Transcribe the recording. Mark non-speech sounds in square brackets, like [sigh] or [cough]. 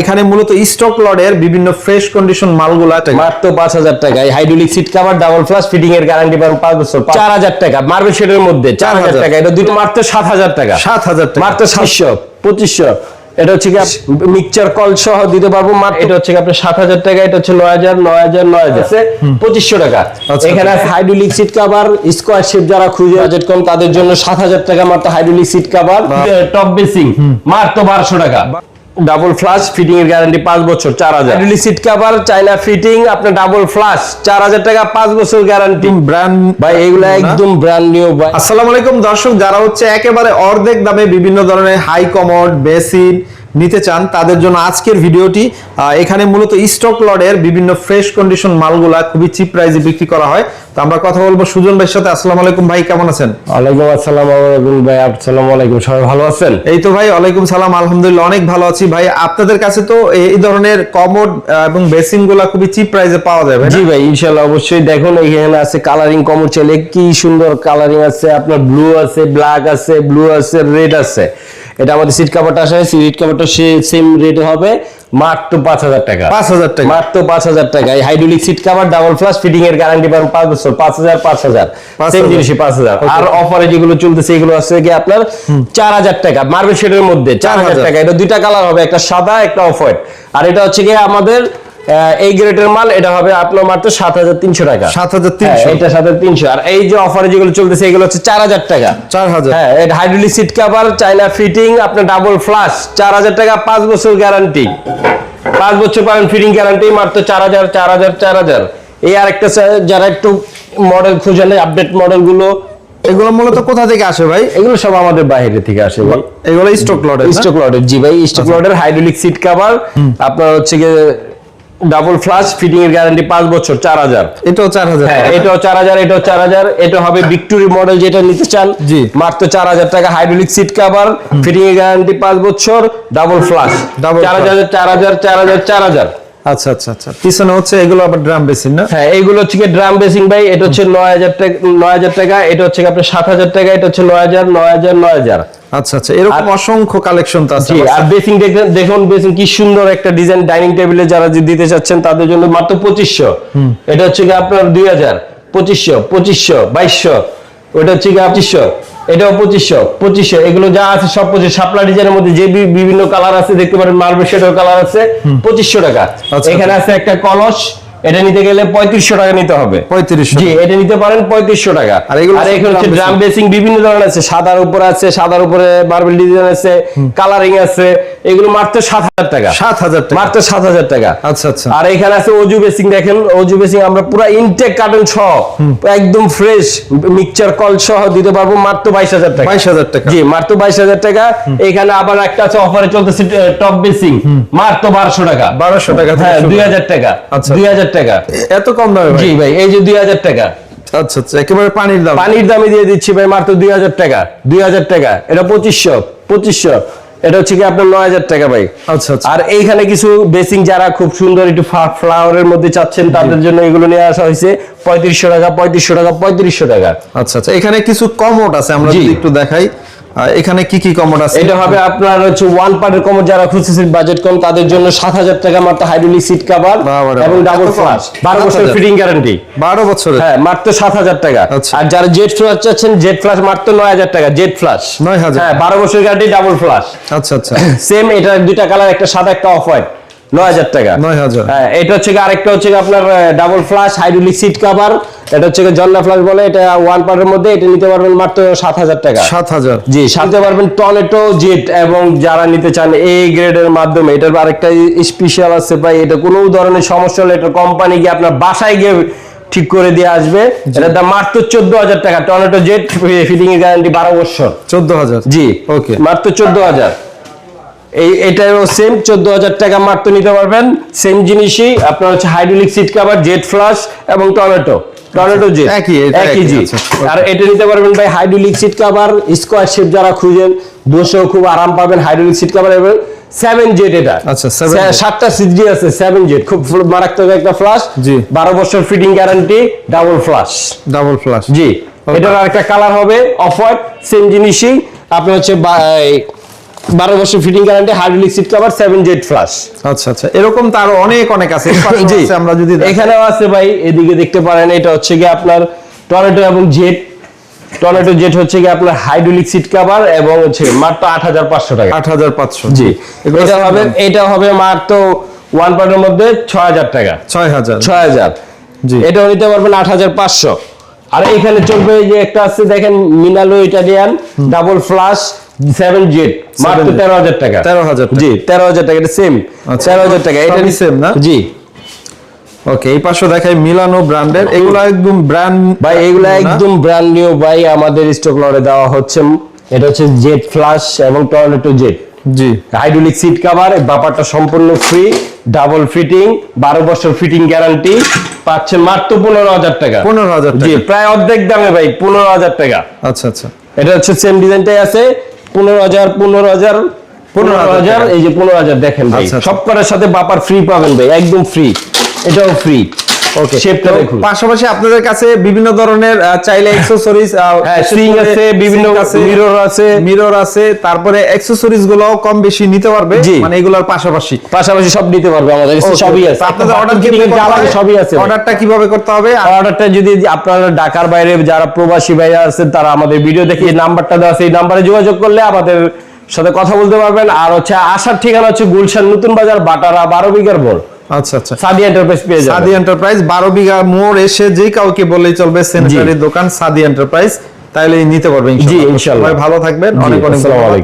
এখানে মূলত স্টক লডের বিভিন্ন ফ্রেশ কন্ডিশন মালগুলা মাত্র পাঁচ হাজার টাকা। Hydraulic seat cover double flush fitting এর গ্যারান্টি পাবেন পাঁচ বছর। চার হাজার টাকা। মার্বেল শেডের মধ্যে চার হাজার 4,000 টাকা। এটা দুটো মাত্র সাত হাজার টাকা। সাত হাজার টাকা। মাত্র সাতশো পঁচিশশো। এটা হচ্ছে কি মিক্সচার কল সহ দিতে পারব মাত্র এটা হচ্ছে কি আপনার সাত হাজার টাকা এটা হচ্ছে নয় হাজার নয় হাজার নয় হাজার। পঁচিশশো টাকা। এখানে hydraulic seat cover square shape যারা খুঁজে বাজেট কম তাদের জন্য সাত হাজার টাকা মাত্র hydraulic seat cover top basin মাত্র বারোশো টাকা। ডাবল ফ্লাশ ফিটিং এর গ্যারান্টি পাঁচ বছর চার হাজার। সিট কাভার চাইনা ফিটিং আপনার ডাবল ফ্লাশ চার হাজার টাকা পাঁচ বছর গ্যারান্টি ব্র্যান্ড ভাই এগুলো একদম ব্র্যান্ড নিউ ভাই। আসসালামু আলাইকুম দর্শক যারা হচ্ছে একেবারে অর্ধেক দামে বিভিন্ন ধরনের হাই কমোড বেসিন নিতে চান তাদের জন্য আজকের ভিডিওটি এখানে মূলত স্টক লডের বিভিন্ন ফ্রেশ কন্ডিশন মালগুলা খুবই চিপ প্রাইসে বিক্রি করা হয়। তো আমরা কথা বলব সুজন ভাইয়ের সাথে। আসসালামু আলাইকুম ভাই কেমন আছেন? ওয়ালাইকুম আসসালাম আলাইকুম ভাই আসসালামু আলাইকুম সবাই ভালো আছেন? এই তো ভাই ওয়ালাইকুম সালাম আলহামদুলিল্লাহ অনেক ভালো আছি। ভাই আপনাদের কাছে তো এই ধরনের কমোড এবং বেসিনগুলা খুবই চিপ প্রাইসে পাওয়া যাবে জি ভাই ইনশাল্লাহ অবশ্যই দেখুন এখানে আছে কালারিং কমর চাইলে কি সুন্দর কালারিং আছে আপনার ব্লু আছে ব্ল্যাক আছে ব্লু আছে রেড আছে। এটা আমাদের সিট কাভারটা আসে সিট কাভারটা সেম রেট হবে মাত্র পাঁচ হাজার টাকা। পাঁচ হাজার টাকা। মাত্র পাঁচ হাজার টাকা। এই hydraulic seat cover double flush fitting এর গ্যারান্টি পাবেন পাঁচ বছর। পাঁচ হাজার পাঁচ হাজার। সেম। জিনিসই পাঁচ হাজার। আর অফারে যেগুলো চলতেছে এগুলো আছে কি আপনার চার হাজার টাকা। মার্বেল শেডের মধ্যে চার হাজার। 4,000 টাকা। এটা দুইটা কালার হবে একটা সাদা একটা অফ হোয়াইট আর এটা হচ্ছে কি আমাদের এই গ্রেডের মাল এটা হবে আপনার মাত্র সাত হাজার তিনশো টাকা। সাত হাজার হ্যাঁ, তিনশো। এটা সাত হাজার তিনশো। আর এই যে অফারে যেগুলো চলতেছে এগুলো হচ্ছে চার হাজার টাকা। চার হাজার। হ্যাঁ এটা hydraulic seat cover China fitting আপনার ডাবল ফ্লাশ চার হাজার টাকা পাঁচ বছর গ্যারান্টি পাঁচ বছর পাবেন ফিটিং গ্যারান্টি মাত্র চার হাজার চার হাজার চার হাজার। এই আরেকটা যারা একটু মডেল খুঁজে আপডেট মডেলগুলো এগুলো মূলত কোথা থেকে আসে ভাই? এগুলো সব আমাদের বাইরে থেকে আসে ভাই। এগুলো স্টক লডের না? স্টক লডের জি ভাই স্টক লডের হাইড্রোলিক সিট কভার আপনার হচ্ছে গিয়ে ডাবল ফ্লাশ ফিটিং এর গ্যারান্টি 5 বছর 4000 এটাও 4000 হ্যাঁ এটাও 4000 এটাও 4000 এটা হবে ভিক্টরি মডেল যেটা নিতে চান মাত্র 4000 টাকা হাইড্রোলিক সিট কভার ফিটিং এর গ্যারান্টি 5 বছর ডাবল ফ্লাশ 4000 4000 4000 4000 আচ্ছা আচ্ছা আচ্ছা। পিছনে হচ্ছে এগুলো আবার ড্রাম বেসিন না? হ্যাঁ এইগুলো হচ্ছে ড্রাম বেসিং ভাই। এটা হচ্ছে নয় হাজার টাকা নয় হাজার টাকা। এটা হচ্ছে আপনার সাত হাজার টাকা এটা হচ্ছে নয় হাজার নয় হাজার নয় হাজার। আচ্ছা আচ্ছা। এরকম অসংখ্য কালেকশন তো আছে আর বেসিং দেখেন দেখুন বেসিং কি সুন্দর একটা ডিজাইন ডাইনিং টেবিলে যারা দিতে চাচ্ছেন তাদের জন্য মাত্র পঁচিশশো। এটা হচ্ছে কি আপনার দুই হাজার পঁচিশশো পঁচিশশো বাইশশো। ওটা হচ্ছে কি পঁচিশশো। এটাও পঁচিশশো। পঁচিশশো এগুলো যা আছে সব পঁচিশ শাপলা ডিজাইনের মধ্যে যে বিভিন্ন কালার আছে দেখতে পারেন মার্বেল সেটার কালার আছে পঁচিশশো টাকা। আচ্ছা। এখানে আছে একটা কলস এটা নিতে গেলে পঁয়ত্রিশশো টাকা নিতে হবে। পঁয়ত্রিশশো জি এটা নিতে পারেন পঁয়ত্রিশশো টাকা। আর এগুলো আর এখানে হচ্ছে ড্রাম বেসিং বিভিন্ন ধরনের আছে। সাদার উপরে আছে সাদার উপরে মার্বেল ডিজাইন আছে কালারিং আছে। এগুলো মাত্র সাত হাজার টাকা। সাত হাজার টাকা। মাত্র সাত হাজার টাকা। আচ্ছা আচ্ছা। আর এখানে আছে অজু বেসিং দেখেন অজু বেসিং আমরা পুরো ইনটেক কার্টন সহ একদম ফ্রেশ মিক্সচার কল সহ দিতে পারব মাত্র বাইশ হাজার টাকা। বাইশ হাজার টাকা। জি মাত্র বাইশ হাজার টাকা। এখানে আবার একটা আছে অফারে চলতেছে টপ বেসিং মাত্র বারোশো টাকা। বারোশো টাকা হ্যাঁ দুই হাজার টাকা। আচ্ছা। দুই হাজার টাকা। এত কম দামে জি ভাই এই যে দুই হাজার টাকা। আচ্ছা আচ্ছা একেবারে পানির দাম। পানির দামে দিয়ে দিচ্ছি ভাই মাত্র দুই হাজার টাকা দুই হাজার টাকা। এটা পঁচিশশো পঁচিশশো। এটা হচ্ছে কি আপনার নয় হাজার টাকা ভাই। আচ্ছা আচ্ছা। আর এইখানে কিছু বেসিং যারা খুব সুন্দর একটু ফ্লাওয়ারের মধ্যে চাচ্ছেন তাদের জন্য এগুলো নিয়ে আসা হয়েছে। পঁয়ত্রিশশো টাকা পঁয়ত্রিশশো টাকা পঁয়ত্রিশশো টাকা। আচ্ছা আচ্ছা এখানে কিছু কমোড আছে আমরা একটু দেখাই। এখানে কি কি কমোড আছে? এটা হবে আপনার হচ্ছে ওয়ান পার্টের কমোড যারা খুঁজতেছেন বাজেট কম তাদের জন্য সাত হাজার টাকা মাত্র হাইড্রোলিক সিট কাভার এবং ডাবল? ফ্লাশ বারো বছর 7,000 ফিটিং গ্যারান্টি বারো বছর হ্যাঁ মাত্র সাত হাজার টাকা। আচ্ছা। আর যারা জেট ফ্লাশ চাচ্ছেন জেট ফ্লাশ মাত্র নয় হাজার টাকা জেট ফ্লাশ 9,000 হ্যাঁ বারো বছর গ্যারান্টি ডাবল ফ্লাশ আচ্ছা আচ্ছা। সেম এটা দুইটা কালার একটা সাদা একটা অফ হোয়াইট নয় হাজার টাকা। নয় হাজার। হ্যাঁ এটা হচ্ছে আরেকটা হচ্ছে আপনার double flush hydraulic seat cover এটা হচ্ছে গিয়ে জন্না বলে এটা ওয়ান পার্টের মধ্যে এটা নিতে পারবেন মাত্র সাত হাজার টাকা। সাত হাজার। জি সাথে পারবেন টনেটো জেট এবং যারা নিতে চান এই গ্রেডের মাধ্যমে এটার আরেকটা স্পেশাল আছে ভাই এটা কোনো ধরনের সমস্যা হলে এটা কোম্পানি গিয়ে আপনার বাসায় গিয়ে ঠিক করে দিয়ে আসবে। এটার দাম মাত্র চোদ্দ হাজার টাকা। টনেটো জেট ফিটিং এর গ্যারান্টি বারো বছর। চোদ্দ হাজার। জি। ওকে মাত্র চোদ্দ হাজার। এই এটাও সেম চোদ্দ হাজার টাকা মাত্র নিতে পারবেন। সেম জিনিসই আপনার হচ্ছে hydraulic seat cover jet flush এবং টমেটো। টমেটো জেট একই, একই জি আচ্ছা, আর এটা নিতে পারবেন ভাই hydraulic seat cover square shape যারা খুঁজেন বসেও খুব আরাম পাবেন হাইড্রোলিক সিট কাভার এবং সেভেন জেট এটা। আচ্ছা, সাতটা সিজি আছে সেভেন জেট খুব মারাত্মক একটা ফ্লাশ জি। বারো বছর fitting guarantee double flush double flush জি। এটার আরেকটা কালার হবে অফ হোয়াইট সেম জিনিসই। আপনি হচ্ছে বারো বছর fitting guarantee hydraulic seat cover seven jet flush আচ্ছা আচ্ছা। এরকম তো আরও অনেক অনেক আছে। [laughs] আমরা যদি। এখানেও আছে ভাই এদিকে দেখতে পারেন এটা হচ্ছে কি আপনার টর্নেটো এবং জেট টর্নেটো জেট হচ্ছে কি আপনার হাইড্রোলিক সিট কভার এবং হচ্ছে মাত্র আট হাজার পাঁচশো টাকা। আট হাজার পাঁচশো। জি। এটা হবে এটা হবে মাত্র ওয়ান পার্টের মধ্যে ছয় হাজার টাকা। ছয় হাজার। ছয় হাজার। জি। এটাও নিতে পারবেন আট হাজার পাঁচশো। আর এখানে চলবে এই যে একটা আছে দেখেন মিনালো Italian double flush seven jet মাত্র Jet। তেরো হাজার টাকা। 13,000 টাকা। জি তেরো হাজার টাকা এটা সেম আচ্ছা। তেরো হাজার টাকা এটা সবই না? জি। ওকে এই পাশে দেখাই মিলানো ব্র্যান্ডের এগুলো একদম ব্র্যান্ড ভাই এগুলো একদম ব্র্যান্ড নিউ ভাই আমাদের স্টক লটে দেওয়া হচ্ছে। এটা হচ্ছে জেট ফ্লাশ এবং টর্নেটো জেট জি। হাইড্রোলিক সিট কভার বাপারটা সম্পূর্ণ ফ্রি ডাবল ফিটিং বারো বছর ফিটিং গ্যারান্টি পাচ্ছেন মাত্র পনেরো হাজার টাকা। পনেরো হাজার জি প্রায় অর্ধেক দামে ভাই পনেরো হাজার টাকা। আচ্ছা আচ্ছা। এটা হচ্ছে সেম ডিজাইনটাই আছে। পনেরো হাজার পনেরো হাজার পনেরো হাজার। এই যে পনেরো হাজার দেখেন ভাই আচ্ছা, আচ্ছা। সব করার সাথে বাপার ফ্রি পাবেন ভাই একদম ফ্রি এটাও ফ্রি শেপটা দেখুন। পাশাপাশি আপনাদের কাছে বিভিন্ন ধরনের চাইলে অ্যাকসেসরিজ সুইং আছে বিভিন্ন মিরর আছে মিরর আছে। তারপরে অ্যাকসেসরিজগুলো কম বেশি নিতে পারবে মানে এগুলোর পাশাপাশি। পাশাপাশি সব নিতে পারবে আমাদের কাছে সবই আছে। আপনাদের অর্ডার সবই আছে অর্ডারটা কীভাবে করতে হবে? অর্ডারটা যদি আপনারা ঢাকার বাইরে যারা প্রবাসী ভাইরা আছেন তারা আমাদের ভিডিও দেখে এই নাম্বারটা দেওয়া আছে এই নাম্বারে যোগাযোগ করলে আমাদের সাথে কথা বলতে পারবেন। আর হচ্ছে আসার ঠিকানা হচ্ছে গুলশান নতুন বাজার বাটারা বারো বিঘার বল আচ্ছা আচ্ছা। সাদি এন্টারপ্রাইজ পেয়ে যাবেন। সাদি এন্টারপ্রাইজ বিঘা মোড় এসে যে কাউকে চলবে সেনেটারি দোকান সাদি এন্টারপ্রাইজ তাইলে নিতে পারবে জি, ইনশাআল্লাহ। ভালো থাকবেন। অনেক অনেক ধন্যবাদ।